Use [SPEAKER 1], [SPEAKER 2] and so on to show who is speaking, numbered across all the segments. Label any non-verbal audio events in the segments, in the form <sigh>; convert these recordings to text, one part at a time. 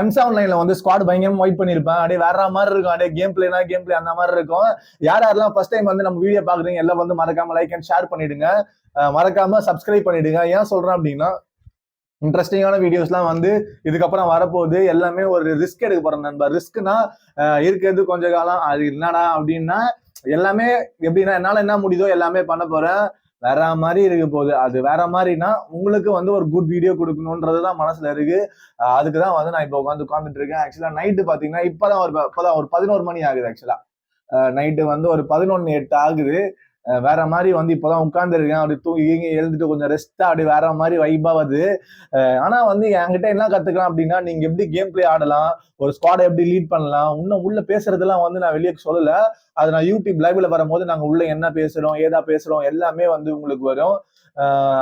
[SPEAKER 1] M ஆன்லைன்ல வந்து squad பயங்கரமா ஒயிட் பண்ணிருப்பேன். அப்படியே வேற மாதிரி இருக்கும். அப்படியே கேம் பிளேனா கேம் பிளே அந்த மாதிரி இருக்கும். யார் யாரெல்லாம் ஃபர்ஸ்ட் டைம் வந்து நம்ம வீடியோ பாக்குறீங்க எல்லாம் வந்து மறக்காம லைக் அண்ட் ஷேர் பண்ணிடுங்க. மறக்காம சப்ஸ்கிரைப் பண்ணிடுங்க. ஏன் சொல்றேன் அப்படின்னா இன்ட்ரெஸ்டிங்கான வீடியோஸ்லாம் வந்து இதுக்கப்புறம் வரப்போகுது. எல்லாமே ஒரு ரிஸ்க் எடுக்க போறேன் நண்பா. ரிஸ்க்னா இருக்கிறது கொஞ்ச காலம். அது என்னடா அப்படின்னா எல்லாமே எப்படின்னா என்னால என்ன முடியுதோ எல்லாமே பண்ண போறேன். வேற மாதிரி இருக்க போகுது. அது வேற மாதிரினா உங்களுக்கு வந்து ஒரு குட் வீடியோ கொடுக்கணுன்றது தான் மனசுல இருக்கு. அதுக்கு தான் வந்து நான் இப்போ உட்காந்து உட்காந்துட்டு இருக்கேன். ஆக்சுவலா நைட்டு பாத்தீங்கன்னா இப்பதான் ஒரு இப்போதான் இப்பதான் ஒரு பதினோரு மணி ஆகுது ஆக்சுவலா நைட்டு வந்து ஒரு பதினொன்னு எட்டு ஆகுது. வேற மாதிரி வந்து இப்போதான் உட்காந்துருக்கேன் அப்படி தூங்கி எழுந்துட்டு கொஞ்சம் ரெஸ்ட்டாக அப்படி வேற மாதிரி வைபா வருது. அஹ் வந்து என்கிட்ட என்ன கற்றுக்கலாம் அப்படின்னா நீங்கள் எப்படி கேம் பிளே ஆடலாம் ஒரு ஸ்குவாடை எப்படி லீட் பண்ணலாம் இன்னும் உள்ள பேசுறதெல்லாம் வந்து நான் வெளியே சொல்லலை. அது நான் யூடியூப் லைவ்ல வரும்போது நாங்கள் உள்ள என்ன பேசுகிறோம் ஏதா பேசுகிறோம் எல்லாமே வந்து உங்களுக்கு வரும்.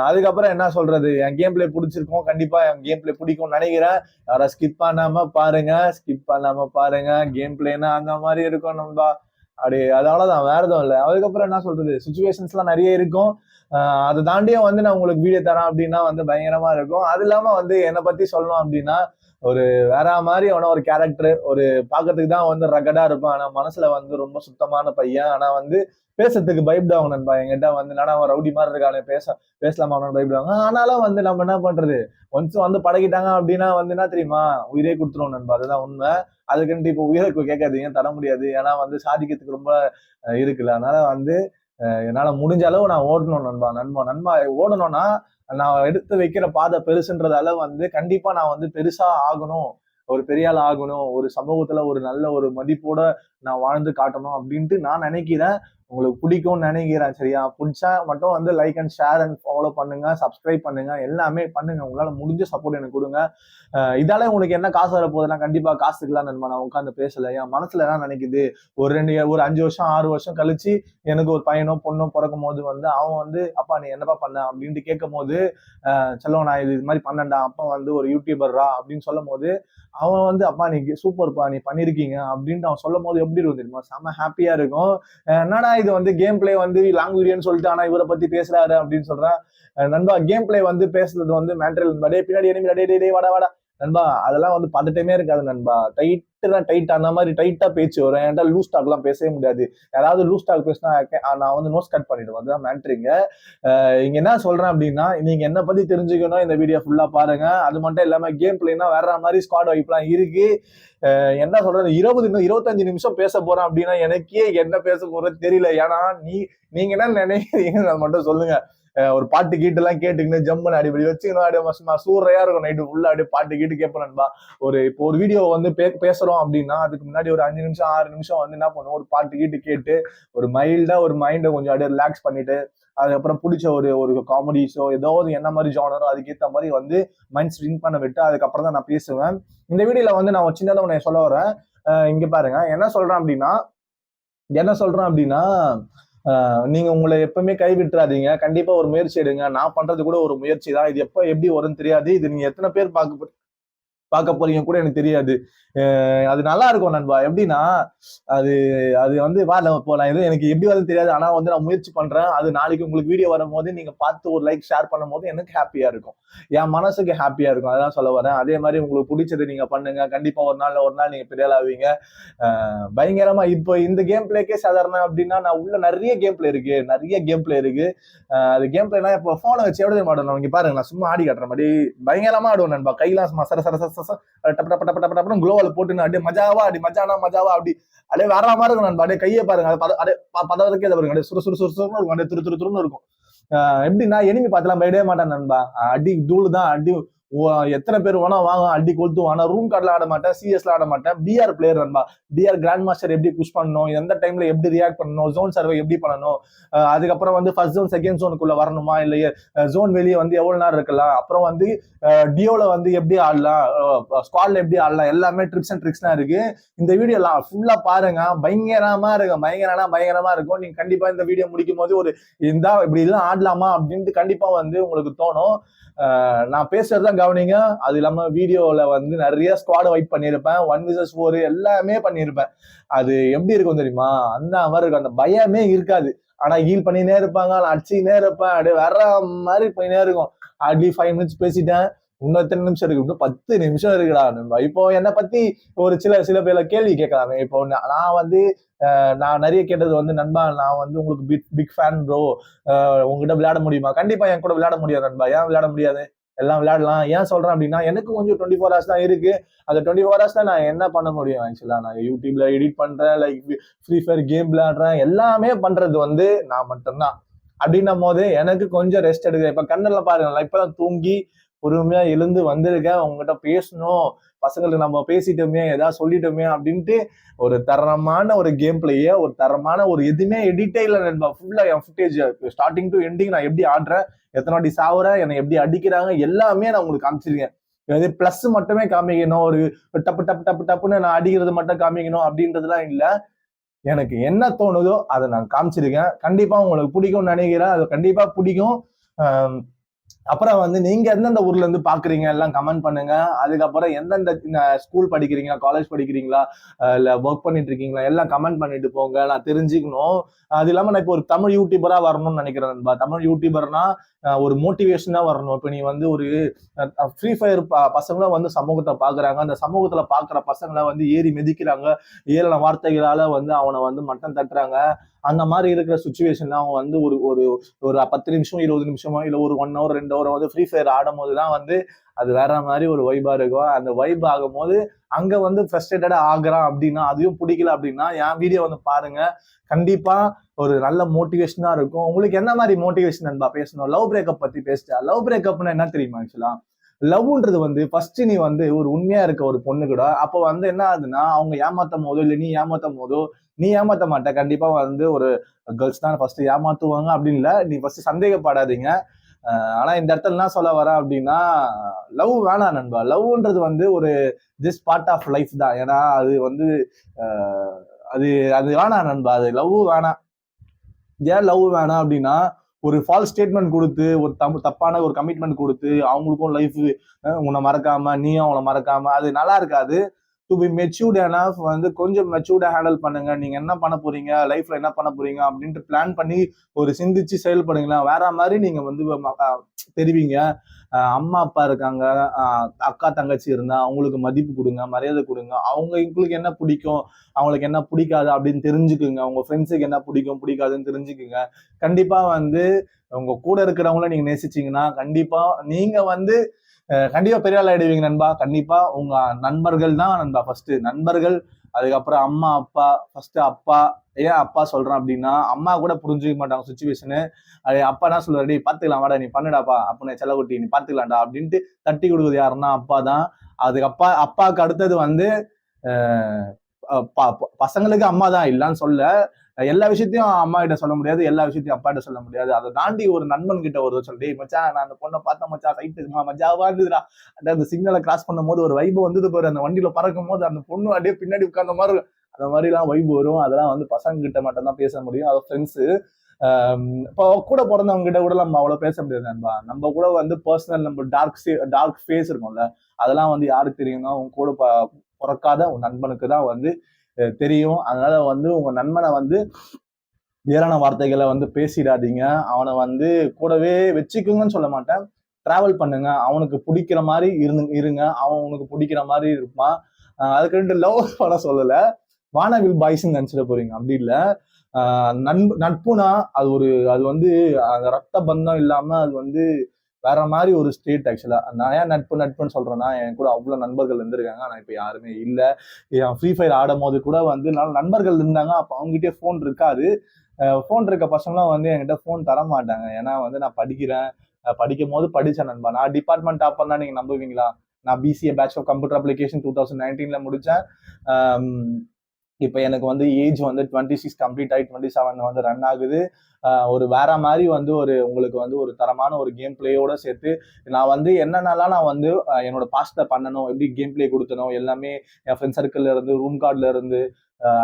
[SPEAKER 1] அதுக்கப்புறம் என்ன சொல்றது? என் கேம் பிளே பிடிச்சிருக்கோம். கண்டிப்பா என் கேம் பிளே பிடிக்கும்னு நினைக்கிறேன். யாரா ஸ்கிப் பண்ணாம பாருங்க ஸ்கிப் பண்ணாம பாருங்க. கேம் பிளேனா அந்த மாதிரி இருக்கும் நண்பா. அப்படி அதனாலதான் வேற எதுவும் இல்லை. அதுக்கப்புறம் என்ன சொல்றது சுச்சுவேஷன்ஸ் எல்லாம் நிறைய இருக்கும். அதை தாண்டியும் வந்து நான் உங்களுக்கு வீடியோ தரேன் அப்படின்னா வந்து பயங்கரமா இருக்கும். அது இல்லாம வந்து என்னை பத்தி சொல்லணும் அப்படின்னா ஒரு வேற மாதிரி அவன ஒரு கேரக்டர் ஒரு பார்க்கறதுக்கு தான் வந்து ரகடா இருப்பான். ஆனா மனசுல வந்து ரொம்ப சுத்தமான பையன். ஆனா வந்து பேசுறதுக்கு பயப்படுவாங்க நண்பா என்கிட்ட வந்து என்னடா அவன் ரவுடி மாதிரி இருக்கானே பேச பேசலாமா அவனு பயப்படுவாங்க ஆனாலும் வந்து நம்ம என்ன பண்றது? ஒன்ஸ் வந்து பழகிட்டாங்க அப்படின்னா வந்து என்ன தெரியுமா? உயிரே கொடுத்துருவோம் நண்பா. அதுதான் உண்மை. அதுக்குன்ட்டு இப்போ உயிரை கேட்காதீங்க தர முடியாது? ஏன்னா வந்து சாதிக்கிறதுக்கு ரொம்ப இருக்குல்ல அதனால வந்து என்னால் என்னால முடிஞ்ச அளவு நான் ஓடணும் நண்பா. நண்பா நண்பா ஓடணும்னா நான் எடுத்து வைக்கிற பாதை பெருசுன்றதால வந்து கண்டிப்பா நான் வந்து பெருசா ஆகணும். ஒரு பெரிய ஆள் ஆகணும். ஒரு சமூகத்துல ஒரு நல்ல ஒரு மதிப்போட நான் வாழ்ந்து காட்டணும் அப்படின்ட்டு நான் நினைக்கிறேன். உங்களுக்கு பிடிக்கும்னு நினைக்கிறேன் சரியா? பிடிச்சா மட்டும் வந்து like and share and follow பண்ணுங்க சப்ஸ்கிரைப் பண்ணுங்க எல்லாமே பண்ணுங்க. உங்களால முடிஞ்ச சப்போர்ட் எனக்கு கொடுங்க. இதால உங்களுக்கு என்ன காசு வரப்போகுதுன்னா கண்டிப்பா காசுக்கெல்லாம் நண்பா நான் உட்காந்து பேசல. என் மனசுல என்ன நினைக்குது? ஒரு ரெண்டு ஒரு அஞ்சு வருஷம் ஆறு வருஷம் கழிச்சு எனக்கு ஒரு பையனோ பொண்ணோ பிறக்கும் போது வந்து அவன் வந்து அப்பா நீ என்னப்பா பண்ண? அப்படின்ட்டு கேட்கும் போது செல்லம் நான் இது இது மாதிரி பண்ணேன்டா. அப்பா வந்து ஒரு யூடியூபர்ரா அப்படின்னு சொல்லும் போது அவன் வந்து அப்பா நீ சூப்பர்ப்பா நீ பண்ணிருக்கீங்க. அப்படின்ட்டு அவன் சொல்லும் போது எப்படி இருக்கும் தெரியுமா? செம்ம ஹாப்பியா இருக்கும். என்னடா இது வந்து கேம் பிளே வந்து லாங் வீடியோன்னு சொல்லிட்டு ஆனா இவரை பத்தி பேசுறாரு அப்படின்னு சொல்றேன். நண்பா கேம் பிளே வந்து பேசுறது வந்து மேட்ரல் டே பின்னாடி enemy டே டே வாடா வாடா. நண்பா அதெல்லாம் வந்து பதட்டமே இருக்காது நண்பா. டைட் டைட்டா டைட் அந்த மாதிரி டைட்டா பேச்சு வரும். என்கிட்ட லூஸ் டாக்லாம் பேசவே முடியாது. யாராவது லூஸ் டாக் பேசினா நான் வந்து நோஸ் கட் பண்ணிடுவேன். அதுதான் மேட்ரிங்க இங்க என்ன சொல்றேன் அப்படின்னா நீங்க என்ன பத்தி தெரிஞ்சுக்கணும். இந்த வீடியோ ஃபுல்லா பாருங்க. அது மட்டும் இல்லாம கேம் பிளேனா வேற மாதிரி ஸ்குவாட் வைப்லாம் இருக்கு. என்ன சொல்றது? இருபது இருபத்தஞ்சு நிமிஷம் பேச போறேன் அப்படின்னா எனக்கே என்ன பேச போறது தெரியல. ஏன்னா நீ நீங்க என்ன நினைக்கிறீங்கன்னு மட்டும் சொல்லுங்க. ஒரு பாட்டு கீட்டு எல்லாம் கேட்டுக்கின்னு ஜம்முன்னு அடிப்படி வச்சுக்கணும். அப்படியே மசமா சூறையா இருக்கும். நைட்டு ஃபுல்லா அப்படியே பாட்டு கீட்டு கேட்பேன் நண்பா. ஒரு இப்போ ஒரு வீடியோ வந்து பே பேசுறோம் அப்படின்னா அதுக்கு முன்னாடி ஒரு அஞ்சு நிமிஷம் ஆறு நிமிஷம் வந்து என்ன பண்ணுவோம்? ஒரு பாட்டு கீட்டு கேட்டு ஒரு மைல்டா ஒரு மைண்டை கொஞ்சம் அப்படியே ரிலாக்ஸ் பண்ணிட்டு அதுக்கப்புறம் பிடிச்ச ஒரு ஒரு காமெடி ஷோ ஏதோ ஒரு என்ன மாதிரி ஜானரோ அதுக்கேற்ற மாதிரி வந்து மைண்ட் ஸ்விங் பண்ண விட்டு அதுக்கப்புறம் தான் நான் பேசுவேன். இந்த வீடியோல வந்து நான் ஒரு சின்னதாக உன்னை சொல்ல வரேன். இங்க பாருங்க. என்ன சொல்றேன் அப்படின்னா என்ன சொல்றேன் அப்படின்னா நீங்க உங்களை எப்பவுமே கைவிட்டுறாதீங்க. கண்டிப்பா ஒரு முயற்சி எடுங்க. நான் பண்றது கூட ஒரு முயற்சி தான். இது எப்ப எப்படி வரும்னு தெரியாது. இது நீங்க எத்தனை பேர் பார்க்க பார்க்க போறீங்க கூட எனக்கு தெரியாது. அது நல்லா இருக்கும் நண்பா. எப்படின்னா அது அது வந்து வா நம்ம போலாம். இது எனக்கு எப்படி வருது தெரியாது. ஆனால் வந்து நான் முயற்சி பண்றேன். அது நாளைக்கு உங்களுக்கு வீடியோ வரும்போது நீங்க பார்த்து ஒரு லைக் ஷேர் பண்ணும்போது எனக்கு ஹாப்பியா இருக்கும். என் மனசுக்கு ஹாப்பியா இருக்கும். அதான் சொல்ல வரேன். அதே மாதிரி உங்களுக்கு பிடிச்சது நீங்க பண்ணுங்க. கண்டிப்பா ஒரு நாள் ஒரு நாள் நீங்க பெரிய ஆவீங்க பயங்கரமா இப்போ இந்த கேம் பிளேக்கே சாதாரண அப்படின்னா நான் உள்ள நிறைய கேம் பிளே இருக்கு. நிறைய கேம் பிளே இருக்கு. அது கேம் பிளேனா இப்போ போனை வச்சு எவ்வளவு மாடணும் இங்க பாருங்க நான் சும்மா ஆடி காட்டுற மாதிரி பயங்கரமா ஆடுவேன் நண்பா. கையெல்லாம் சும்மா சர சர சர சர சர டப்ப டப்ப டப்ப டப்ப டப்பன்னு குளோவால் போட்டு அப்படியே மஜாவா அப்படி மஜானா மஜாவா அப்படி அப்படியே வேற மாதிரி இருக்கும் நண்பா. அப்படியே கையை பாருங்க. அது பத- அப்படியே பதவதுக்கே அதை பாருங்க. அப்படியே சுறு சுறு சுறு சுறுன்னு இருக்கும். அப்படியே துரு துரு துருன்னு இருக்கும். எப்படின்னா எனிமி பார்த்துலாம் பயடவே மாட்டேன் நண்பா. அடி தூள் தான் அடி எத்தனை பேர் வேணா வாங்க அடி கொளுத்து ஆனா ரூம் கார்டில் ஆட மாட்டேன் சிஎஸ்ல ஆட மாட்டேன். பிஆர் பிளேயர் நண்பா. பிஆர் கிராண்ட் மாஸ்டர் எப்படி புஷ் பண்ணணும் எந்த டைம்ல எப்படி ரியாக்ட் பண்ணணும் ஜோன் சர்வே எப்படி பண்ணணும் அதுக்கப்புறம் வந்து ஃபர்ஸ்ட் ஜோன் செகண்ட் ஜோனுக்குள்ள வரணுமா இல்லையே ஜோன் வெளியே வந்து எவ்வளவு நேரம் இருக்கலாம் அப்புறம் வந்து டியோல வந்து எப்படி ஆடலாம் ஸ்குவாட்ல எப்படி ஆடலாம் எல்லாமே ட்ரிப்ஸ் அண்ட் ட்ரிக்ஸ் தான் இருக்கு. இந்த வீடியோலாம் ஃபுல்லா பாருங்க பயங்கரமா இருக்கும் பயங்கரமா பயங்கரமா இருக்கும். நீங்க கண்டிப்பா இந்த வீடியோ முடிக்கும் போது ஒரு இந்த இப்படி எல்லாம் ஆடலாமா? அப்படின்ட்டு கண்டிப்பா வந்து உங்களுக்கு தோணும். நான் நான் பேசுறதுதான் கவனிங்க அது இல்லாம வீடியோல வந்து நிறைய ஸ்குவாட் வைப் பண்ணியிருப்பேன். ஒன் விசஸ் ஃபோர் எல்லாமே பண்ணியிருப்பேன். அது எப்படி இருக்கும் தெரியுமா? அந்த மாதிரி இருக்கும். அந்த பயமே இருக்காது. ஆனா ஹீல் பண்ணினே இருப்பாங்க. நான் அடிச்சுக்கினே இருப்பேன். அப்படியே வர்ற மாதிரி போயினே இருக்கும். ஹார்ட்லி ஃபைவ் மினிட்ஸ் பேசிட்டேன். இன்னும் எத்தனை நிமிஷம் இருக்கு. இன்னும் பத்து நிமிஷம் இருக்குடா. நண்பா இப்போ என்னை பத்தி ஒரு சில சில பேர்ல கேள்வி கேட்கலாமே. இப்போ நான் நான் வந்து நான் நிறைய கேட்டது வந்து நண்பா நான் வந்து உங்களுக்கு பிக் பிக் ஃபேன் ப்ரோ உங்ககிட்ட விளையாட முடியுமா? கண்டிப்பா என் கூட விளையாட முடியாது நண்பா. ஏன் விளையாட முடியாது? எல்லாம் விளையாடலாம். ஏன் சொல்றேன் அப்படின்னா எனக்கு கொஞ்சம் டுவெண்ட்டி ஃபோர் ஹவர்ஸ் தான் இருக்கு. அந்த டுவெண்ட்டி ஃபோர் ஹவர்ஸ்ல நான் என்ன பண்ண முடியும்? ஆக்சுவலா நான் யூடியூப்ல எடிட் பண்றேன் லைக் ஃப்ரீ ஃபயர் கேம் விளையாடுறேன் எல்லாமே பண்றது வந்து நான் மட்டும்தான். அப்படின்னும் போது எனக்கு கொஞ்சம் ரெஸ்ட் எடுக்கிறேன் இப்ப கண்ணில் பாருங்க இப்பதான் தூங்கி பொறுமையா எழுந்து வந்திருக்கேன். உங்ககிட்ட பேசணும். பசங்களை நம்ம பேசிட்டோமே ஏதாவது சொல்லிட்டோமே அப்படின்ட்டு ஒரு தரமான ஒரு கேம் பிளேய ஒரு தரமான ஒரு எதுவுமே எடிட்டே இல்லை நண்பா. ஃபுல்லா என் ஃபுட்டேஜ் ஸ்டார்டிங் டு எண்டிங் நான் எப்படி ஆடுறேன் எத்தனை வாட்டி சாவுறேன் என்னை எப்படி அடிக்கிறாங்க எல்லாமே நான் உங்களுக்கு காமிச்சிருக்கேன். இது பிளஸ் மட்டுமே காமிக்கணும் ஒரு டப்பு டப்பு டப்பு டப்புன்னு நான் அடிக்கிறது மட்டும் காமிக்கணும் அப்படின்றதுலாம் இல்லை. எனக்கு என்ன தோணுதோ அதை நான் காமிச்சிருக்கேன். கண்டிப்பா உங்களுக்கு பிடிக்கும்னு நினைக்கிறேன். அது கண்டிப்பா பிடிக்கும். அப்புறம் வந்து நீங்க எந்தெந்த ஊர்ல இருந்து பாக்குறீங்க? எல்லாம் கமெண்ட் பண்ணுங்க. அதுக்கப்புறம் எந்தெந்த ஸ்கூல் படிக்கிறீங்களா? காலேஜ் படிக்கிறீங்களா? இல்ல ஒர்க் பண்ணிட்டு இருக்கீங்களா? எல்லாம் கமெண்ட் பண்ணிட்டு போங்க. நான் தெரிஞ்சுக்கணும். அது இல்லாம நான் இப்போ ஒரு தமிழ் யூடியூபரா வரணும்னு நினைக்கிறேன் நண்பா. தமிழ் யூடியூபர்னா ஒரு மோட்டிவேஷனா வரணும். இப்போ நீ வந்து ஒரு ஃப்ரீ ஃபயர் பசங்களும் வந்து சமூகத்தை பாக்குறாங்க. அந்த சமூகத்துல பாக்குற பசங்களை வந்து ஏறி மிதிக்கிறாங்க. ஏறின வார்த்தைகளால வந்து அவனை வந்து மட்டம் தட்டுறாங்க. அந்த மாதிரி இருக்கிற சுச்சுவேஷன்ல அவங்க வந்து ஒரு ஒரு ஒரு பத்து நிமிஷம் இருபது நிமிஷமோ இல்ல ஒரு ஒன் ஹவர் ரெண்டு ஹவர் வந்து ஃப்ரீ ஃபயர் ஆடும் போது தான் வந்து அது வேற மாதிரி ஒரு வைபா இருக்கும் அந்த வைப் ஆகும் போது அங்க வந்து ஃப்ரஸ்ட்ரேட்டடா ஆகுறான் அப்படின்னா அதையும் பிடிக்கல அப்படின்னா என் வீடியோ வந்து பாருங்க. கண்டிப்பா ஒரு நல்ல மோட்டிவேஷனா இருக்கும். உங்களுக்கு என்ன மாதிரி மோட்டிவேஷன் நண்பா பேசணும்? லவ் பிரேக்கப் பத்தி பேசிட்டா லவ் பிரேக்கப்னா என்ன தெரியுமா ஆக்சுவலா லவ்ன்றது வந்து ஃபர்ஸ்ட் நீ வந்து ஒரு உண்மையா இருக்க ஒரு பொண்ணு கூட அப்போ வந்து என்ன ஆகுதுன்னா அவங்க ஏமாத்தும் போதோ இல்லை நீ ஏமாத்தும் போதோ நீ ஏமாத்த மாட்ட. கண்டிப்பா வந்து ஒரு கேர்ள்ஸ் தான் ஃபர்ஸ்ட் ஏமாத்துவாங்க அப்படின்னு இல்ல. நீ ஃபர்ஸ்ட் சந்தேகப்படாதீங்க. ஆனா இந்த இடத்துல என்ன சொல்ல வரேன் அப்படின்னா லவ் வேணாம் நண்பா. லவ்ன்றது வந்து ஒரு ஜஸ்ட் பார்ட் ஆஃப் லைஃப் தான். ஏன்னா அது வந்து அது அது வேணாம் நண்பா. அது லவ் வேணாம். ஏன் லவ் வேணாம் அப்படின்னா ஒரு ஃபால்ஸ் ஸ்டேட்மெண்ட் கொடுத்து ஒரு தம் தப்பான ஒரு கமிட்மெண்ட் கொடுத்து அவங்களுக்கும் லைஃப் உன்னை மறக்காம நீயும் அவங்கள மறக்காம அது நல்லா இருக்காது. டு பி மெச்சூர்ட் எனஃப் வந்து கொஞ்சம் மெச்சூர்டாக ஹேண்டில் பண்ணுங்க. நீங்கள் என்ன பண்ண போறீங்க? லைஃப்ல என்ன பண்ண போறீங்க? அப்படின்ட்டு பிளான் பண்ணி ஒரு சிந்திச்சு செயல்படுங்களேன். வேற மாதிரி நீங்கள் வந்து தெரிவிங்க. அம்மா அப்பா இருக்காங்க. அக்கா தங்கச்சி இருந்தா அவங்களுக்கு மதிப்பு கொடுங்க மரியாதை கொடுங்க. அவங்க உங்களுக்கு என்ன பிடிக்கும்? அவங்களுக்கு என்ன பிடிக்காது அப்படின்னு தெரிஞ்சுக்குங்க. உங்க ஃப்ரெண்ட்ஸுக்கு என்ன பிடிக்கும் பிடிக்காதுன்னு தெரிஞ்சுக்குங்க. கண்டிப்பா வந்து உங்க கூட இருக்கிறவங்கள நீங்க நேசிச்சீங்கன்னா கண்டிப்பா நீங்க வந்து கண்டிப்பா பெரிய ஆள் ஆயிடுவீங்க நண்பா. கண்டிப்பா உங்க நண்பர்கள் தான் நண்பா ஃபர்ஸ்ட் நண்பர்கள் அதுக்கப்புறம் அம்மா அப்பா ஃபர்ஸ்ட் அப்பா. ஏன் அப்பா சொல்றேன் அப்படின்னா அம்மா கூட புரிஞ்சுக்க மாட்டாங்க சுச்சுவேஷனு அது அப்பா என்ன சொல்லுவாரு டேய் பாத்துக்கலாம் வாடா நீ பண்ணுடாப்பா. அப்படின்னு செலவுட்டி நீ பாத்துக்கலாம்டா அப்படின்ட்டு தட்டி கொடுக்குறது யாருன்னா அப்பா தான். அதுக்கு அப்பா அப்பாவுக்கு அடுத்தது வந்து பசங்களுக்கு அம்மா தான் இல்லைன்னு சொல்ல. எல்லா விஷயத்தையும் அம்மா கிட்ட சொல்ல முடியாது எல்லா விஷயத்தையும் அப்பா கிட்ட சொல்ல முடியாது. அதை தாண்டி ஒரு நண்பன் கிட்ட ஒரு சொல்லி மச்சான் நான் அந்த பொண்ணை பார்த்தேன் மச்சான் சைட்டு மஜாவா இருந்துதுடா அந்த அந்த சிக்னலை கிராஸ் பண்ணும் போது ஒரு வைபு வந்தது பாரு அந்த வண்டியில பறக்கும் போது அந்த பொண்ணு அப்படியே பின்னாடி உட்கார்ந்த மாதிரி இருக்கும். அந்த மாதிரி எல்லாம் வைபு வரும். அதெல்லாம் வந்து பசங்க கிட்ட மட்டும் தான் பேச முடியும். அது ஃப்ரெண்ட்ஸு இப்போ கூட பிறந்தவங்க கிட்ட கூட நம்ம அவ்வளோ பேச முடியாது நண்பா. நம்ம கூட வந்து பர்சனல் நம்ம டார்க் டார்க் ஃபேஸ் இருக்கும்ல. அதெல்லாம் வந்து யாருக்கு தெரியும்னா உன் கூட ப- பிறக்காத உன் நண்பனுக்கு தான் வந்து தெரியும். அதனால வந்து உங்க நண்பனை வந்து ஏரான வார்த்தைகளை வந்து பேசிடாதீங்க. அவனை வந்து கூடவே வச்சுக்குங்கன்னு சொல்ல மாட்டேன். டிராவல் பண்ணுங்க. அவனுக்கு பிடிக்கிற மாதிரி இருந்து இருங்க. அவன் உனக்கு பிடிக்கிற மாதிரி இருப்பான் அதுக்கு ரெண்டு லவ் பண்ண சொல்லல. வானவில் பாய்ஸ்ன்னு நினைச்சிட போறீங்க. அப்படி இல்லை. நண்பு நட்புனா அது ஒரு அது வந்து அந்த ரத்த பந்தம் இல்லாம அது வந்து வேற மாதிரி ஒரு ஸ்டேட் ஆக்சுவலாக நான் ஏன் நட்பு நட்புன்னு சொல்கிறேன்னா என் கூட அவ்வளோ நண்பர்கள் இருந்திருக்காங்க. ஆனால் இப்போ யாருமே இல்லை. என் ஃப்ரீ ஃபயர் ஆடும் போது கூட வந்து நல்ல நண்பர்கள் இருந்தாங்க. அப்போ அவங்ககிட்டயே ஃபோன் இருக்காது. ஃபோன் இருக்க பசங்களாம் வந்து என்கிட்ட ஃபோன் தர மாட்டாங்க ஏன்னா வந்து நான் படிக்கிறேன். படிக்கும் போது படித்தேன் நண்பா. நான் டிபார்ட்மெண்ட் டாப்பர்னா நீங்கள் நம்புவீங்களா? நான் BCA batch of computer application two thousand நைன்டீனில் முடித்தேன் இப்போ எனக்கு வந்து ஏஜ் வந்து டுவெண்ட்டி சிக்ஸ் கம்ப்ளீட் ஆகி டுவெண்ட்டி செவன் வந்து ரன் ஆகுது. ஒரு வேற மாதிரி வந்து ஒரு உங்களுக்கு வந்து ஒரு தரமான ஒரு கேம் பிளேயோட சேர்த்து நான் வந்து என்னென்னலாம் நான் வந்து என்னோட பாஸ்ட்ல பண்ணணும் எப்படி கேம் பிளே கொடுத்தனும் எல்லாமே என் ஃப்ரெண்ட் சர்க்கிள்ல இருந்து ரூம் கார்ட்ல இருந்து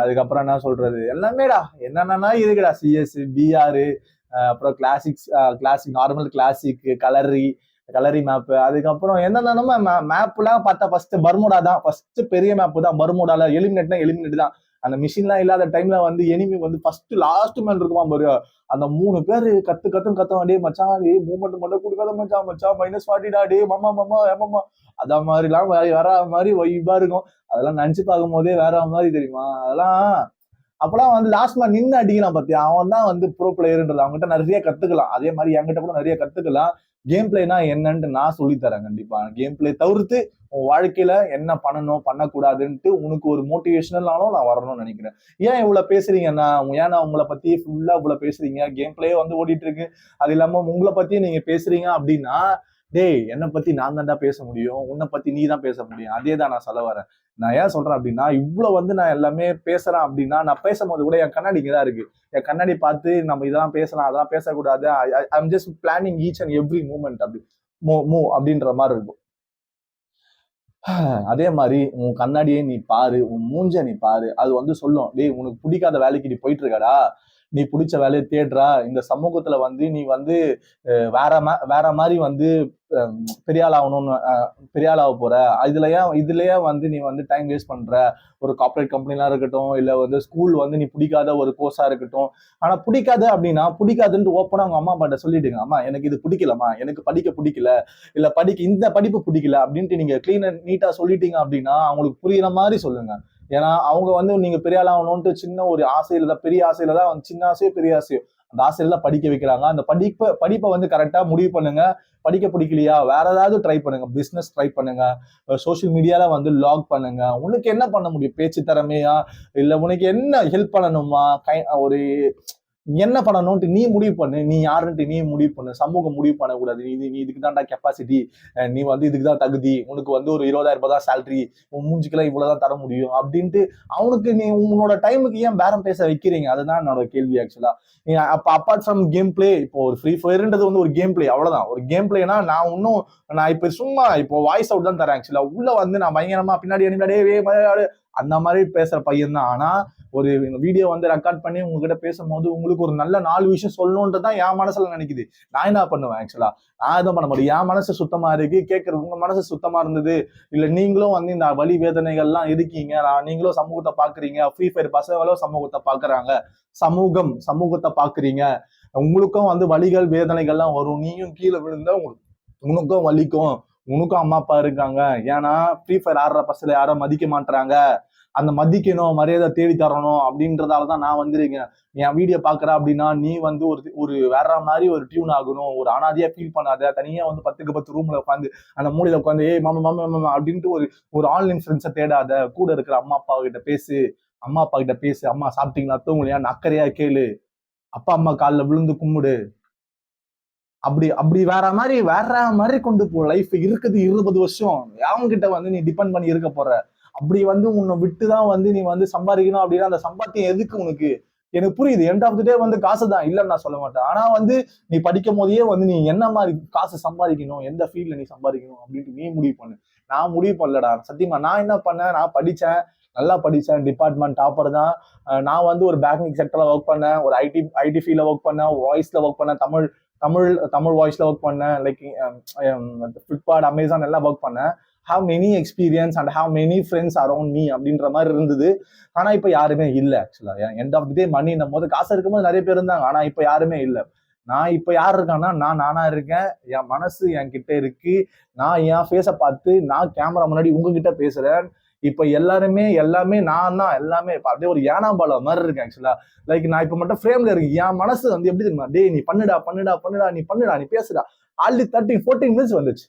[SPEAKER 1] அதுக்கப்புறம் என்ன சொல்றது? எல்லாமேடா என்னென்னா இருக்குடா சிஎஸ் பிஆர் அப்புறம் classics classic normal classic Kalahari Kalahari map அதுக்கப்புறம் என்னென்ன மேப்லாம் பார்த்தா ஃபர்ஸ்ட் பர்முடா தான். ஃபர்ஸ்ட் பெரிய மேப் தான். பர்முடால எலிமினேட்னா எலிமினேட் தான். அந்த மிஷின்லாம் இல்லாத டைம்ல வந்து எனிமி வந்து ஃபர்ஸ்ட் லாஸ்ட் மேன் இருக்குமா பாரு. அந்த மூணு பேர் கத்து கத்துன்னு கத்த டே மச்சான் டே மூமெண்ட் மட்டும் கொடுக்காத மச்சான் மச்சான் மைனஸ் ஃபார்ட்டிடா டே மாமா மாமா ஏமாமா அத மாதிரிலாம் வ- வர மாதிரி வைபா இருக்கும். அதெல்லாம் நினைச்சு பார்க்கும் போதே வேற மாதிரி தெரியுமா? அதெல்லாம் அப்பெல்லாம் வந்து லாஸ்ட் மேன் நின்று அடிக்கலாம் பத்தி அவன் தான் வந்து ப்ரோ பிளேயர்ன்றது அவங்ககிட்ட நிறைய கத்துக்கலாம். அதே மாதிரி என்கிட்ட கூட நிறைய கத்துக்கலாம். கேம் பிளேனா என்னன்ட்டு நான் சொல்லித்தரேன் கண்டிப்பா. கேம் பிளே தவிர்த்து உன் வாழ்க்கையில என்ன பண்ணணும் பண்ணக்கூடாதுன்ட்டு உனக்கு ஒரு மோட்டிவேஷனலாலும் நான் வரணும்னு நினைக்கிறேன். ஏன் இவ்வளவு பேசுறீங்கன்னா ஏன் உங்களை பத்தி ஃபுல்லா இவ்வளவு பேசுறீங்க. கேம் பிளே வந்து ஓடிட்டு இருக்கு. அது இல்லாம உங்களை பத்தி நீங்க பேசுறீங்க அப்படின்னா டேய் என்னை பத்தி நான் தான்டா பேச முடியும். உன்னை பத்தி நீ தான் பேச முடியும். அதே தான் நான் சொல்ல வரேன். நான் ஏன் சொல்றேன் அப்படின்னா இவ்வளவு வந்து நான் எல்லாமே பேசுறேன் அப்படின்னா நான் பேசும்போது கூட என் கண்ணாடி தான் இருக்கு. என் கண்ணாடி பார்த்து நம்ம இதெல்லாம் பேசலாம் அதெல்லாம் பேசக்கூடாது. I'm just planning each and every moment அப்படி மூ மூ அப்படின்ற மாதிரி இருக்கும். <sighs> அதே மாதிரி உன் கண்ணாடியே நீ பாரு உன் மூஞ்ச நீ பாரு. அது வந்து சொல்லும் டேய் உனக்கு பிடிக்காத வேலைக்கு நீ போயிட்டு இருக்காடா. நீ பிடிச்ச வேலையை தேடுறா. இந்த சமூகத்துல வந்து நீ வந்து வேற மா- வேற மாதிரி வந்து பெரிய ஆள் ஆகணும்னு பெரிய ஆள் ஆக போற இதுலயே இதுலயே வந்து நீ வந்து டைம் வேஸ்ட் பண்ற. ஒரு கார்ப்பரேட் கம்பெனிலாம் இருக்கட்டும் இல்ல வந்து ஸ்கூல் வந்து நீ பிடிக்காத ஒரு கோர்ஸா இருக்கட்டும். ஆனா பிடிக்காது அப்படின்னா பிடிக்காதுன்ட்டு ஓப்பனா அவங்க அம்மா அப்பாட்ட சொல்லிடுங்க. அம்மா எனக்கு இது பிடிக்கலம்மா. எனக்கு படிக்க பிடிக்கல. இல்ல படிக்க இந்த படிப்பு பிடிக்கல. அப்படின்ட்டு நீங்க கிளீன் நீட்டா சொல்லிட்டீங்க அப்படின்னா அவங்களுக்கு புரியுற மாதிரி சொல்லுங்க. ஏன்னா அவங்க வந்து நீங்க பெரிய ஆள் ஆகணும்ட்டு சின்ன ஒரு ஆசையில தான் பெரிய ஆசையில தான் வந்து சின்ன ஆசையோ பெரிய ஆசையோ அந்த ஆசையில தான் படிக்க வைக்கிறாங்க. அந்த படிப்பை படிப்பை வந்து கரெக்டா முடிவு பண்ணுங்க. படிக்க பிடிக்கலையா? வேற ஏதாவது ட்ரை பண்ணுங்க. பிசினஸ் ட்ரை பண்ணுங்க. சோஷியல் மீடியால வந்து லாக் பண்ணுங்க. உனக்கு என்ன பண்ண முடியும்? பேச்சு திறமையா? இல்ல உனக்கு என்ன ஹெல்ப் பண்ணணுமா? கை ஒரு என்ன பண்ணணும்ட்டு நீ முடிவு பண்ணு நீ யாருன்ட்டு நீ முடிவு பண்ணு சமூகம் முடிவு பண்ணக்கூடாது நீ நீ இதுக்கு தான்டா கெப்பாசிட்டி நீ வந்து இதுக்கு தான் தகுதி உனக்கு வந்து ஒரு இருபதாயிரம் ரூபாய் தான் சேலரி உன் மூஞ்சிக்கெல்லாம் இவ்வளவுதான் தர முடியும் அப்படின்ட்டு அவனுக்கு நீ உன்னோட டைமுக்கு ஏன் பேரம் பேச வைக்கிறீங்க அதுதான் என்னோட கேள்வி ஆக்சுவலா அப்ப அப்பார்ட் ஃப்ரம் கேம் பிளே இப்போ ஒரு ஃப்ரீ ஃபயர்ன்றது வந்து ஒரு கேம் பிளே அவ்வளவுதான் ஒரு கேம் பிளேனா நான் இன்னும் நான் இப்ப சும்மா இப்போ வாய்ஸ் அவுட் தான் தரேன் ஆக்சுவலா உள்ள வந்து நான் பயங்கரமா பின்னாடி என்னடே அந்த மாதிரி பேசுற பையன் தான் ஆனா ஒரு வீடியோ வந்து ரெக்கார்ட் பண்ணி உங்ககிட்ட பேசும்போது உங்களுக்கு ஒரு நல்ல நாலு விஷயம் சொல்லணுன்றது தான் என் மனசுல நினைக்குது. நான் என்ன பண்ணுவேன் ஆக்சுவலா நான் எதுவும் பண்ண முடியும் என் மனசு சுத்தமா இருக்கு. கேட்கறது உங்க மனசு சுத்தமா இருந்தது. இல்ல நீங்களும் வந்து இந்த வலி வேதனைகள்லாம் இருக்கீங்க. நான் நீங்களும் சமூகத்தை பாக்குறீங்க. ஃப்ரீ ஃபயர் பசங்களும் சமூகத்தை பாக்குறாங்க. சமூகம் சமூகத்தை பாக்குறீங்க. உங்களுக்கும் வந்து வலிகள் வேதனைகள்லாம் வரும். நீயும் கீழே விழுந்தா உங்களுக்கு உனக்கும் வலிக்கும். உனக்கும் அம்மா அப்பா இருக்காங்க. ஏன்னா ஃப்ரீ ஃபயர் ஆடுற பசங்களை யாரும் மதிக்க மாட்டாங்க அந்த மதிக்கணும் மரியாதை தேடி தரணும் அப்படின்றதால தான் நான் வந்திருக்கேன். என் வீடியோ பாக்குற அப்படின்னா நீ வந்து ஒரு ஒரு வேற மாதிரி ஒரு டியூன் ஆகணும். ஒரு அனாதையா ஃபீல் பண்ணாத. தனியா வந்து பத்துக்கு பத்து ரூம்ல உட்காந்து அந்த மூலையில உட்காந்து ஏய் மாமா மாமா மாமா அப்படின்ட்டு ஒரு ஒரு ஆன்லைன் ஃப்ரெண்ட்ஸை தேடாத. கூட இருக்கிற அம்மா அப்பா கிட்ட பேசு. அம்மா அப்பா கிட்ட பேசு. அம்மா சாப்பிட்டீங்களா? தூங்கலையா? அக்கறையா கேளு. அப்பா அம்மா காலில் விழுந்து கும்பிடு. அப்படி அப்படி வேற மாதிரி வேற மாதிரி கொண்டு போ. லைஃப் இருக்குது இருபது வருஷம். அவங்க கிட்ட வந்து நீ டிபெண்ட் பண்ணி இருக்க போற. அப்படி வந்து உன்னை விட்டு தான் வந்து நீ வந்து சம்பாதிக்கணும் அப்படின்னா அந்த சம்பாத்தியம் எதுக்கு உனக்கு? எனக்கு புரியுது. எண்ட் ஆஃப் த டே வந்து காசு தான் இல்லைன்னு நான் சொல்ல மாட்டேன். ஆனா வந்து நீ படிக்கும் போதே வந்து நீ என்ன மாதிரி காசு சம்பாதிக்கணும்? எந்த ஃபீல்ட்ல நீ சம்பாதிக்கணும்? அப்படின்ட்டு நீ முடிவு பண்ணு. நான் முடிவு பண்ணலடா. சத்தியமா நான் என்ன பண்ணேன்? நான் படிச்சேன். நல்லா படிச்சேன். டிபார்ட்மெண்ட் டாப்பர் தான். நான் வந்து ஒரு பேங்கிங் செக்டர்ல ஒர்க் பண்ணேன். ஒரு ஐடி ஐடி ஃபீல்ட்ல ஒர்க் பண்ணேன். வாய்ஸ்ல ஒர்க் பண்ணேன். தமிழ் தமிழ் தமிழ் வாய்ஸ்ல ஒர்க் பண்ணேன். லைக் ஃபிளிப்கார்ட் அமேசான் எல்லாம் ஒர்க் பண்ணேன். Have many experience and have many friends around me அப்படின்ற மாதிரி இருந்தது. ஆனால் இப்போ யாருமே இல்லை ஆக்சுவலாக எண்ட் ஆஃப் தி டே மணின்னும் போது காசு இருக்கும்போது நிறைய பேர் இருந்தாங்க. ஆனால் இப்போ யாருமே இல்லை. நான் இப்போ யார் இருக்கான்னா நான் நானா இருக்கேன். என் மனசு என் கிட்ட இருக்கு. நான் என் ஃபேஸை பார்த்து நான் கேமரா முன்னாடி உங்ககிட்ட பேசுகிறேன் இப்போ எல்லாருமே எல்லாமே நான் தான். எல்லாமே இப்போ அப்படியே ஒரு ஏனாபாலம் மாதிரி இருக்கேன் ஆக்சுவலா லைக் நான் இப்போ மட்டும் ஃப்ரேம்ல இருக்கு என் மனசு வந்து எப்படி தெரியுமா? டேய் நீ பண்ணுடா பண்ணுடா பண்ணுடா நீ பண்ணுடா நீ பேசுடா. ஆல்ரெடி தேர்ட்டி ஃபோர்டீன் மினிட்ஸ் வந்துச்சு.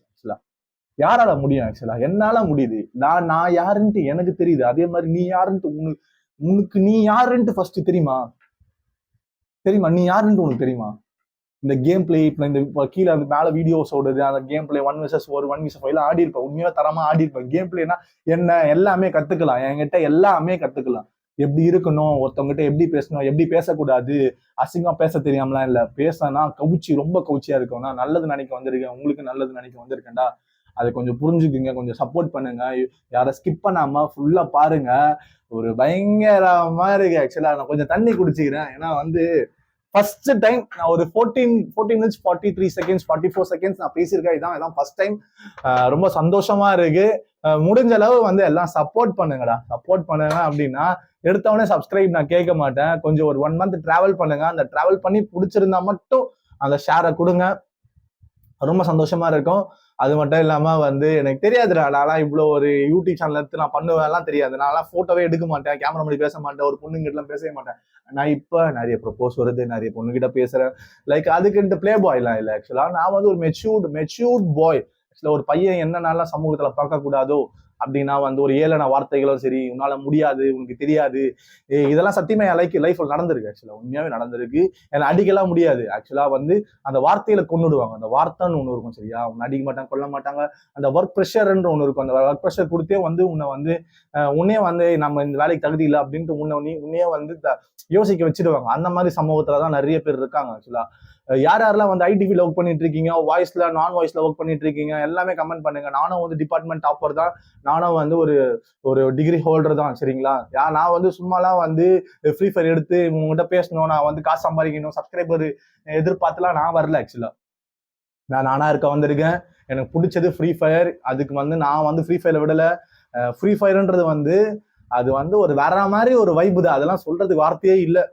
[SPEAKER 1] யாரால முடியும் ஆக்சுவலா என்னால முடியுது. நான் நான் யாருன்ட்டு எனக்கு தெரியுது. அதே மாதிரி நீ யாருன்ட்டு உனக்கு உனக்கு நீ யாருன்ட்டு ஃபர்ஸ்ட் தெரியுமா? தெரியுமா? நீ யாருன்ட்டு உனக்கு தெரியுமா? இந்த கேம் பிளே இப்போ இந்த கீழே அந்த மேலே வீடியோஸ் ஓடுது. அந்த கேம் பிளே ஒன் விசஸ் ஒரு ஒன் விசஸ் ஃபைல ஆடி இருப்பேன். உண்மையாக தரமாக ஆடி இருப்பேன். கேம் பிளேனா என்ன? எல்லாமே கத்துக்கலாம். என்கிட்ட எல்லாமே கத்துக்கலாம். எப்படி இருக்கணும்? ஒருத்தவங்ககிட்ட எப்படி பேசணும்? எப்படி பேசக்கூடாது? அசிங்கமா பேச தெரியாமலாம் இல்லை. பேசினா கவுச்சி ரொம்ப கவுச்சியா இருக்கும் நல்லது நினைக்க வந்திருக்கேன். உங்களுக்கு நல்லது நினைக்க வந்திருக்கேன்டா. அதை கொஞ்சம் புரிஞ்சுக்குங்க கொஞ்சம் சப்போர்ட் பண்ணுங்க. யாரை ஸ்கிப் பண்ணாம ஃபுல்லா பாருங்க. ஒரு பயங்கரமா இருக்கு ஆக்சுவலா நான் கொஞ்சம் தண்ணி குடிச்சுக்கிறேன். ஏன்னா வந்து ஃபர்ஸ்ட் டைம் நான் ஒரு fourteen fourteen minutes forty three seconds forty four seconds நான் பேசியிருக்கேன். இதான் இதான் ஃபர்ஸ்ட் டைம் ரொம்ப சந்தோஷமா இருக்கு. முடிஞ்ச அளவு வந்து எல்லாம் சப்போர்ட் பண்ணுங்கடா. சப்போர்ட் பண்ணுங்க அப்படின்னா எடுத்தவொடனே சப்ஸ்கிரைப் நான் கேட்க மாட்டேன். கொஞ்சம் ஒரு ஒன் மந்த் டிராவல் பண்ணுங்க. அந்த டிராவல் பண்ணி பிடிச்சிருந்தா மட்டும் அந்த ஷேரை கொடுங்க. ரொம்ப சந்தோஷமா இருக்கும். அது மட்டும் இல்லாம வந்து எனக்கு தெரியாதுடா நான்லாம் இவ்வளோ ஒரு யூடியூப் சேனல் எடுத்து நான் பண்ணுவேன்லாம் தெரியாது. நான்லாம் போட்டோவே எடுக்க மாட்டேன் கேமரா மணி பேச மாட்டேன் ஒரு பொண்ணுங்கிட்டலாம் பேசவே மாட்டேன். நான் இப்போ நிறைய ப்ரொபோஸ் வருது நிறைய பொண்ணுகிட்ட பேசுறேன். லைக் அதுக்குன்ட்டு ப்ளே பாய்லாம் இல்லை ஆக்சுவலா நான் வந்து ஒரு மெச்சூர்ட் மெச்சூர்ட் பாய் ஆக்சுவலா ஒரு பையன் என்னென்னலாம் சமூகத்துல பார்க்க கூடாதோ அப்படின்னா வந்து ஒரு ஏளன வார்த்தைகளும் சரி உன்னால முடியாது உனக்கு தெரியாது. இதெல்லாம் சத்தியமே என் லைஃப்ல நடந்திருக்கு ஆக்சுவலா உண்மையாவே நடந்திருக்கு. ஏன்னா அடிக்கலாம் முடியாது. ஆக்சுவலா வந்து அந்த வார்த்தையில கொண்டுடுவாங்க அந்த வார்த்தைன்னு ஒண்ணு இருக்கும் சரியா? உன்னை அடிக்க மாட்டாங்க கொல்ல மாட்டாங்க. அந்த ஒர்க் ப்ரெஷர்ன்ற ஒண்ணு இருக்கும். அந்த ஒர்க் ப்ரெஷர் கொடுத்தே வந்து உன்னை வந்து உன்னே வந்து நம்ம இந்த வேலைக்கு தகுதி இல்லை அப்படின்ட்டு உன்னை உன்னையே வந்து த- யோசிக்க வச்சிடுவாங்க. அந்த மாதிரி சமூகத்துல தான் நிறைய பேர் இருக்காங்க ஆக்சுவலா யார் யாரெல்லாம் வந்து ஐடிவில ஒர்க் பண்ணிட்டு இருக்கீங்க வாய்ஸ்ல நான் வாய்ஸ்ல ஒர்க் பண்ணிட்டு இருக்கீங்க எல்லாமே கமெண்ட் பண்ணுங்க. நானும் வந்து டிபார்ட்மெண்ட் டாப்பர் தான். நானும் வந்து ஒரு ஒரு டிகிரி ஹோல்டர் தான் சரிங்களா? யா நான் வந்து சும்மாலாம் வந்து ஃப்ரீ ஃபயர் எடுத்து உங்ககிட்ட பேசணும். நான் வந்து காசு சம்பாதிக்கணும். சப்ஸ்கிரைபர் எதிர்பார்த்துலாம் நான் வரல ஆக்சுவலா நான் நானா இருக்க வந்திருக்கேன். எனக்கு பிடிச்சது ஃப்ரீ ஃபயர் அதுக்கு வந்து நான் வந்து ஃப்ரீ ஃபயரை விடல. ஃப்ரீ ஃபயர்ன்றது வந்து அது வந்து ஒரு வேற மாதிரி ஒரு வைப்பு தான். அதெல்லாம் சொல்றதுக்கு வார்த்தையே இல்லை.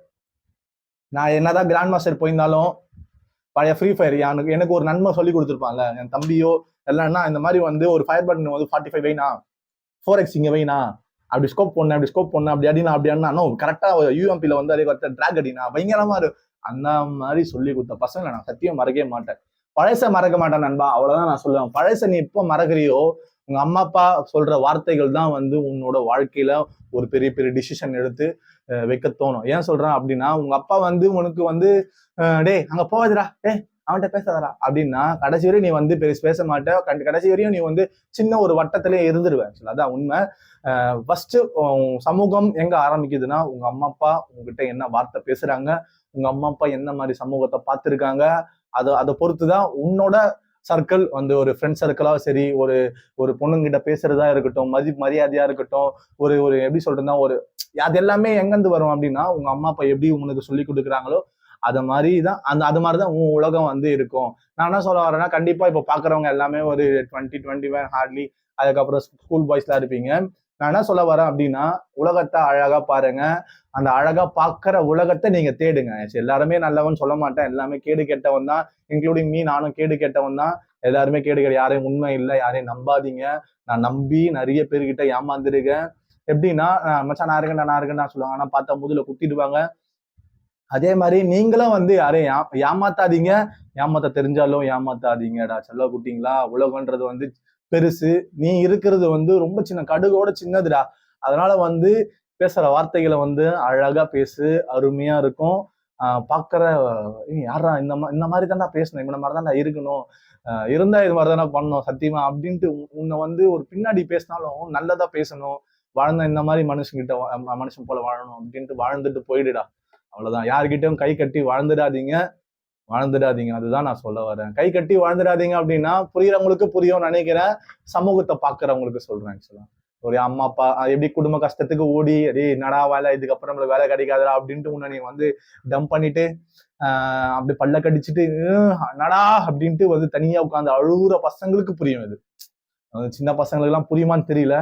[SPEAKER 1] நான் என்னதான் கிராண்ட் மாஸ்டர் போயிருந்தாலும் பழைய ஃப்ரீ ஃபயர் எனக்கு எனக்கு ஒரு நன்மை சொல்லி கொடுத்துருப்பாங்க. என் தம்பியோ இல்லைன்னா இந்த மாதிரி வந்து ஒரு ஃபயர் பட்டன் வந்து ஃபார்ட்டி ஃபைவ் வைனா ஃபோர் எக்ஸ் இங்கே வைனா அப்படி ஸ்கோப் பண்ண அப்படி ஸ்கோப் பண்ண அப்படி அடினா அப்படி அண்ணா நோ கரெக்டாக யூஎம்பியில் வந்து அதே ஒருத்தர் ட்ராக் அடினா பயங்கரமா இரு. அந்த மாதிரி சொல்லி கொடுத்த பசங்களை நான் சத்தியம் மறக்கவே மாட்டேன். பழச மறக்க மாட்டேன் நண்பா அவ்வளோதான் நான் சொல்லுவேன். பழச நீ எப்போ மறக்கிறியோ உங்க அம்மா அப்பா சொல்ற வார்த்தைகள் தான் வந்து உன்னோட வாழ்க்கையில ஒரு பெரிய பெரிய டிசிஷன் எடுத்து வைக்க தோணும். ஏன் சொல்றேன் அப்படின்னா உங்க அப்பா வந்து உனக்கு வந்து டே டேய் அங்க போகாதடா டேய் அவன்கிட்ட பேசாதடா அப்படின்னா கடைசி வரையும் நீ வந்து பெருசு பேச மாட்டேன் கண்ட- கடைசி வரையும் நீ வந்து சின்ன ஒரு வட்டத்திலே இருந்துருவேன். actually. அதான் உண்மை. ஃபர்ஸ்ட் சமூகம் எங்க ஆரம்பிக்குதுன்னா உங்க அம்மா அப்பா உங்ககிட்ட என்ன வார்த்தை பேசுறாங்க உங்க அம்மா அப்பா என்ன மாதிரி சமூகத்தை பார்த்துருக்காங்க அதை அதை பொறுத்து தான் உன்னோட சர்க்கிள் வந்து ஒரு ஃப்ரெண்ட் சர்க்கிளாக சரி ஒரு ஒரு பொண்ணுங்கிட்ட பேசுறதா இருக்கட்டும் மதி மரியாதையா இருக்கட்டும் ஒரு ஒரு எப்படி சொல்றதுன்னா ஒரு அது எல்லாமே எங்கேருந்து வரும் அப்படின்னா உங்க அம்மா அப்பா எப்படி உனக்கு சொல்லி கொடுக்குறாங்களோ அது மாதிரி தான் அந்த அது மாதிரி தான் உன் உலகம் வந்து இருக்கும். நான் என்ன சொல்ல வரேன்னா கண்டிப்பா இப்போ பாக்குறவங்க எல்லாமே ஒரு டுவெண்ட்டி டுவெண்ட்டி ஒன் ஹார்ட்லி அதுக்கப்புறம் ஸ்கூல் பாய்ஸ்லாம் இருப்பீங்க. நான் என்ன சொல்ல வரேன் அப்படின்னா உலகத்தை அழகா பாருங்க. அந்த அழகா பார்க்குற உலகத்தை நீங்க தேடுங்க. சரி, எல்லாருமே நல்லவன் சொல்ல மாட்டேன். எல்லாமே கேடு கெட்டவன் தான். இன்க்ளூடிங் மீ நானும் கேடு கெட்டவன் தான். எல்லாருமே கேடு கெட்ட யாரையும் உண்மை இல்லை யாரையும் நம்பாதீங்க. நான் நம்பி நிறைய பேர்கிட்ட ஏமாந்துருக்கேன். எப்படின்னா மச்சான் நான் இருக்கேன் நான் இருக்கேன் சொல்லுவாங்க. ஆனா பார்த்தா முதுல குத்திடுவாங்க. அதே மாதிரி நீங்களும் வந்து யாரையும் ஏமாத்தாதீங்க. ஏமாத்த தெரிஞ்சாலும் ஏமாத்தாதீங்கடா. செல்ல குட்டிங்களா? உலகன்றது வந்து பெருசு. நீ இருக்கிறது வந்து ரொம்ப சின்ன கடுகோட சின்னதுடா. அதனால வந்து பேசுற வார்த்தைகளை வந்து அழகா பேசு அருமையா இருக்கும். பார்க்குற யாரா இந்த மா இந்த மாதிரி தான்டா பேசணும். இந்த மாதிரி தான்டா இருக்கணும். இருந்தா இது மாதிரி தானே பண்ணணும் சத்தியமா அப்படின்ட்டு உன்னை வந்து ஒரு பின்னாடி பேசினாலும் நல்லதா பேசணும். வாழ்ந்த இந்த மாதிரி மனுஷங்கிட்ட மனுஷன் போல வாழணும் அப்படின்ட்டு வாழ்ந்துட்டு போயிடுடா. அவ்வளவுதான். யார்கிட்டயும் கை கட்டி வாழ்ந்துடாதீங்க. வாழ்ந்துடாதீங்க. அதுதான் நான் சொல்ல வரேன். கை கட்டி வாழ்ந்துடாதீங்க அப்படின்னா புரியுறவங்களுக்கு புரியும்னு நினைக்கிறேன். சமூகத்தை பாக்குறவங்களுக்கு சொல்றேன் ஆக்சுவலா ஒரு அம்மா அப்பா எப்படி குடும்ப கஷ்டத்துக்கு ஓடி டேய் நடா வேலை? இதுக்கப்புறம் நம்மளுக்கு வேலை கிடைக்காதடா அப்படின்ட்டு உன்னை நீ வந்து டம்ப் பண்ணிட்டு ஆஹ் அப்படி பல்ல கடிச்சிட்டு நடா அப்படின்ட்டு வந்து தனியா உட்காந்து அழுகுற பசங்களுக்கு புரியும் இது. அது சின்ன பசங்களுக்கு எல்லாம் புரியுமான்னு தெரியல.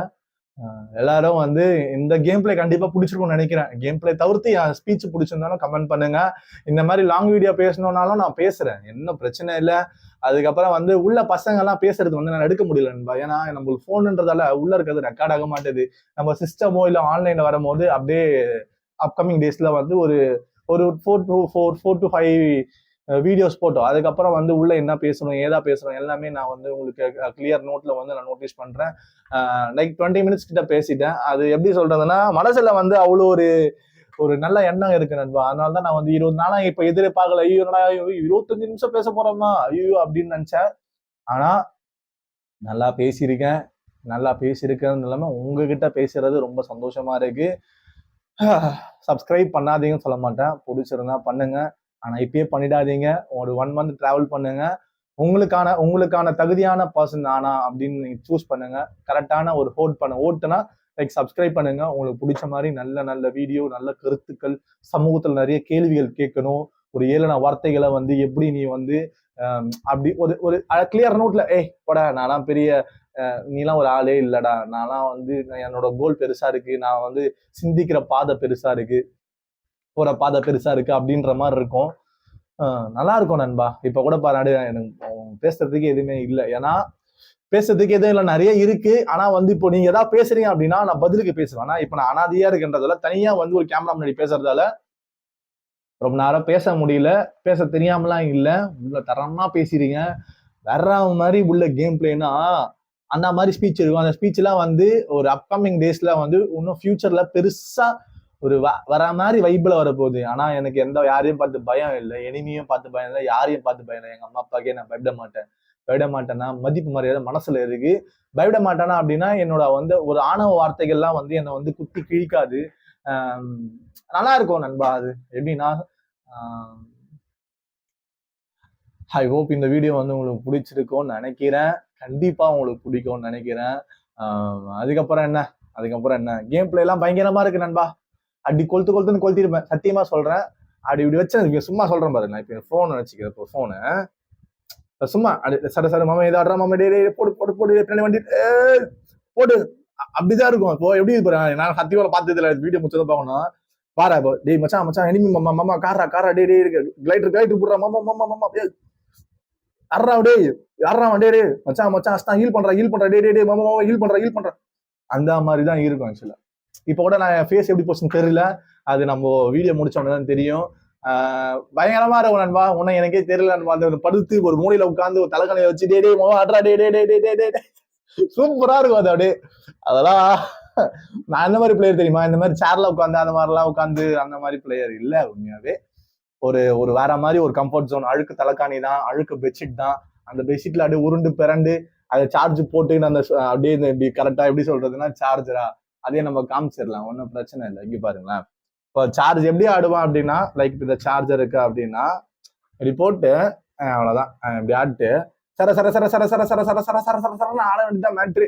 [SPEAKER 1] எல்லாரும் வந்து இந்த கேம் பிளே கண்டிப்பா பிடிச்சிருக்கும்னு நினைக்கிறேன். கேம் பிளே தவிர்த்து என் ஸ்பீச் பிடிச்சிருந்தாலும் கமெண்ட் பண்ணுங்க. இந்த மாதிரி லாங் வீடியோ பேசணும்னாலும் நான் பேசுறேன். என்ன பிரச்சனை இல்லை. அதுக்கப்புறம் வந்து உள்ள பசங்க எல்லாம் பேசுறது வந்து நான் எடுக்க முடியல நண்பா. ஏன்னா நம்மளுக்கு போனுன்றதால உள்ள இருக்கிறது ரெக்கார்ட் ஆக மாட்டேது. நம்ம சிஸ்டமோ இல்லை ஆன்லைன்ல வரும்போது அப்படியே அப்கமிங் டேஸ்ல வந்து ஒரு ஒரு four to four four to five videos போட்டோம். அதுக்கப்புறம் வந்து உள்ள என்ன பேசணும் ஏதா பேசணும் எல்லாமே நான் வந்து உங்களுக்கு கிளியர் நோட்ல வந்து நான் நோட்டீஸ் பண்றேன். லைக் டுவெண்ட்டி மினிட்ஸ் கிட்ட பேசிட்டேன். அது எப்படி சொல்றதுன்னா மனசுல வந்து அவ்வளோ ஒரு ஒரு நல்ல எண்ணம் இருக்கு நண்பா. அதனால தான் நான் வந்து இருபது நாளா இப்ப எதிர்பார்க்கல. ஐயோ என்னடா ஐயோ, இருபத்தஞ்சு நிமிஷம் பேச போறோமா? ஐயோ அப்படின்னு நினைச்சேன். ஆனா நல்லா பேசியிருக்கேன். நல்லா பேசியிருக்கேன்னு இல்லாம உங்ககிட்ட பேசுறது ரொம்ப சந்தோஷமா இருக்கு. <sighs> சப்ஸ்கிரைப் பண்ணாதீங்கன்னு சொல்ல மாட்டேன். பிடிச்சிருந்தா பண்ணுங்க. ஆனா இப்பயே பண்ணிடாதீங்க. ஒரு ஒன் மந்த் டிராவல் பண்ணுங்க. உங்களுக்கான உங்களுக்கான தகுதியான பர்சன் ஆனா அப்படின்னு நீங்க சூஸ் பண்ணுங்க. கரெக்டான ஒரு ஹோட் பண்ண ஓட்டுனா லைக் சப்ஸ்கிரைப் பண்ணுங்க. உங்களுக்கு பிடிச்ச மாதிரி நல்ல நல்ல வீடியோ நல்ல கருத்துக்கள் சமூகத்தில் நிறைய கேள்விகள் கேட்கணும். ஒரு ஏழன வார்த்தைகளை வந்து எப்படி நீ வந்து அப்படி ஒரு ஒரு கிளியர் நோட்ல ஏய் போடா நான்லாம் பெரிய நீலாம் ஒரு ஆளே இல்லடா. நான்லாம் வந்து நான் என்னோட கோல் பெருசா இருக்கு. நான் வந்து சிந்திக்கிற பாதை பெருசா இருக்கு. போற பாதை பெருசா இருக்கு அப்படின்ற மாதிரி இருக்கும். நல்லா இருக்கும் நண்பா. இப்ப கூட பாரு எனக்கு பேசுறதுக்கு எதுவுமே இல்லை. ஏன்னா பேசுறதுக்கு எதுவும் இல்லை நிறைய இருக்கு. ஆனா வந்து இப்போ நீங்க ஏதாவது பேசுறீங்க அப்படின்னா நான் பதிலுக்கு பேசுவேன். ஆனா இப்ப நான் அனாதியா இருக்கின்றதால தனியா வந்து ஒரு கேமரா முன்னாடி பேசுறதால ரொம்ப நேரம் பேச முடியல. பேச தெரியாமலாம் இல்லை. உள்ள தரமா பேசுறீங்க வர்ற மாதிரி உள்ள கேம் பிளேனா அந்த மாதிரி ஸ்பீச் இருக்கும். அந்த ஸ்பீச்லாம் வந்து ஒரு அப்கமிங் டேஸ்ல வந்து இன்னும் ஃபியூச்சர்ல பெருசா ஒரு வ- வர மாதிரி வைப்பில் வரப்போகுது. ஆனால் எனக்கு எந்த யாரையும் பார்த்து பயம் இல்லை. எனிமையும் பார்த்து பயம் இல்லை. யாரையும் பார்த்து பயம் இல்லை. எங்கள் அம்மா அப்பாக்கே நான் பயப்பட மாட்டேன். பயப்பட மாட்டேன்னா மதிப்பு மரியாதை மனசுல இருக்கு. பயப்பட மாட்டேனா அப்படின்னா என்னோட வந்து ஒரு ஆணவ வார்த்தைகள்லாம் வந்து என்னை வந்து குத்தி கிழிக்காது. நல்லா இருக்கும் நண்பா அது. எப்படின்னா ஐ ஹோப் இந்த வீடியோ வந்து உங்களுக்கு பிடிச்சிருக்கும்னு நினைக்கிறேன். கண்டிப்பாக உங்களுக்கு பிடிக்கும்னு நினைக்கிறேன். அதுக்கப்புறம் என்ன? அதுக்கப்புறம் என்ன? கேம் பிளே எல்லாம் பயங்கரமா இருக்கு நண்பா. அப்படி கொளுத்து கொளுத்துன்னு கொளுத்திருப்பேன். சத்தியமா சொல்றேன். அப்படி இப்படி வச்சு சும்மா சொல்றேன் பாரு. நான் இப்போ ஃபோன் வச்சுக்கிறேன் இப்போ ஃபோனு சும்மா அப்படி சட சட மாமா இதை ஆடுறா மாமா டே டே, போடு போட்டு போடு பின்னாடி வண்டி. போடு. அப்படிதான் இருக்கும். இப்போ எப்படி இது நான் நான் சத்தியமா பார்த்தது இல்லை. வீடியோ முடிச்சதை பார்க்கணும். பாரு இப்போ டேய் மச்சான் மச்சான் எனிமி மாமா மாமா காரா காரா டே டே கிளைட்டர் கிளைட்டர் போடுறா மாமா மாமா மாமா அப்படியே அர்றா டேய்? யாரா டே டே மச்சான் மச்சான் அஸ்தான் ஹீல் பண்றா ஹீல் பண்றா டே டே டே மாமா மாமா ஹீல் பண்றா ஹீல் பண்றா. அந்த மாதிரி தான் இருக்கும் ஆக்சுவலா இப்போ கூட நான் ஃபேஸ் எப்படி போச்சுன்னு தெரியல. அது நம்ம வீடியோ முடிச்ச உடனே தான் தெரியும். பயங்கரமா இருக்கும் நண்பா. உன்னை எனக்கே தெரியல நண்பா. அந்த படுத்து ஒரு மூலையில உட்காந்து ஒரு தலைக்கணையை வச்சு டே டே மாமா ஆட்ரா டே டே டே டே டே டே டே சூப்பரா இருக்கும் அது அப்படியே. அதெல்லாம் நான் அந்த மாதிரி பிளேயர் தெரியுமா? இந்த மாதிரி சேர்ல உட்காந்து அந்த மாதிரிலாம் உட்காந்து அந்த மாதிரி பிளேயர் இல்லை உண்மையாவே. ஒரு ஒரு வேற மாதிரி ஒரு கம்ஃபர்ட் ஜோன் அழுக்கு தலைக்காணி தான் அழுக்கு பெட்ஷீட் தான். அந்த பெட்ஷீட்ல அப்படியே உருண்டு பிறண்டு அதை சார்ஜ் போட்டு அந்த அப்படியே இந்த இப்படி கரெக்டா எப்படி சொல்றதுன்னா சார்ஜரா அதே நம்ம காமிச்சிடலாம் ஒன்றும் பிரச்சனை இல்லை இங்கே பாருங்களேன் இப்போ சார்ஜ் எப்படி ஆடுவான் அப்படின்னா லைக் இந்த சார்ஜர் இருக்கு அப்படின்னா இப்படி போட்டு அஹ் இப்படி ஆட்டு சர சர சர சர சர சர சர சர சர சர சரன்னு ஆட வேண்டியதான் மேட்ரு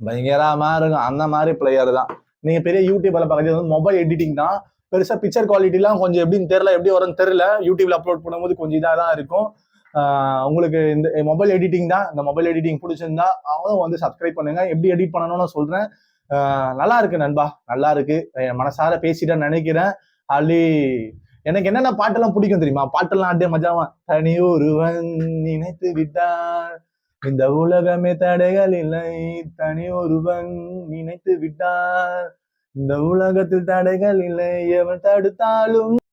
[SPEAKER 1] பயங்கரமா இருக்கும் அந்த மாதிரி பிளேயர் தான் நீங்க பெரிய யூடியூப்ல பார்க்கறது வந்து மொபைல் எடிட்டிங் தான் பெருசா பிக்சர் குவாலிட்டிலாம் கொஞ்சம் எப்படின்னு தெரியல எப்படி வரும்னு தெரியல யூடியூப்ல அப்லோட் பண்ணும்போது கொஞ்சம் இதாக தான் இருக்கும் உங்களுக்கு இந்த மொபைல் எடிட்டிங் தான் இந்த மொபைல் எடிட்டிங் பிடிச்சிருந்தா அவங்களும் வந்து சப்ஸ்கிரைப் பண்ணுங்க எப்படி எடிட் பண்ணணும்னு சொல்றேன் நல்லா இருக்கு நண்பா. நல்லா இருக்கு. என் மனசார பேசிட்டு நினைக்கிறேன். அள்ளி எனக்கு என்னென்ன பாட்டெல்லாம் பிடிக்கும் தெரியுமா? பாட்டெல்லாம் அப்படியே மஜாவா தனி ஒருவன் நினைத்து விட்டான். இந்த உலகமே தடைகள் இல்லை. தனி ஒருவன் நினைத்து விட்டான். இந்த உலகத்தில் தடைகள் இல்லை. எவன் தடுத்தாலும்